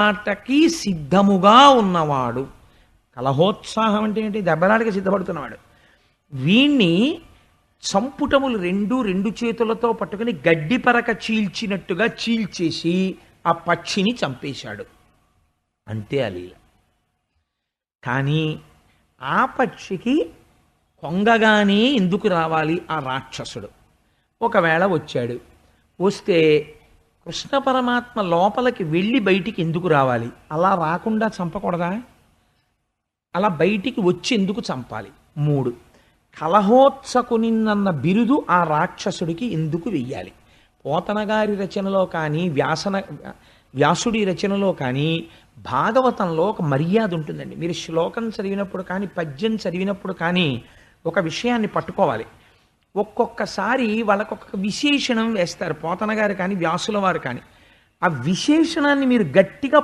దెబ్బలాటకి సిద్ధముగా ఉన్నవాడు. కలహోత్సాహం అంటే ఏంటి? దెబ్బలాటకి సిద్ధపడుతున్నవాడు. వీణ్ణి సంపుటములు రెండు రెండు చేతులతో పట్టుకుని గడ్డి పరక చీల్చినట్టుగా చీల్చేసి ఆ పక్షిని చంపేశాడు. అంతే అలీల కానీ ఆ పక్షికి కొంగగానే ఎందుకు రావాలి? ఆ రాక్షసుడు. ఒకవేళ వచ్చాడు. వస్తే కృష్ణ పరమాత్మ లోపలికి వెళ్ళి బయటికి ఎందుకు రావాలి? అలా రాకుండా చంపకూడదా? అలా బయటికి వచ్చి ఎందుకు చంపాలి? మూడు. కలహోత్సకునిన్న బిరుదు ఆ రాక్షసుడికి ఎందుకు వెయ్యాలి? పోతనగారి రచనలో కానీ వ్యాసన వ్యాసుడి రచనలో కానీ భాగవతంలో ఒక మర్యాద ఉంటుందండి. మీరు శ్లోకం చదివినప్పుడు కానీ పద్యం చదివినప్పుడు కానీ ఒక విషయాన్ని పట్టుకోవాలి. ఒక్కొక్కసారి వాళ్ళకొక విశేషణం వేస్తారు. పోతన గారు కానీ వ్యాసుల వారు కానీ. ఆ విశేషణాన్ని మీరు గట్టిగా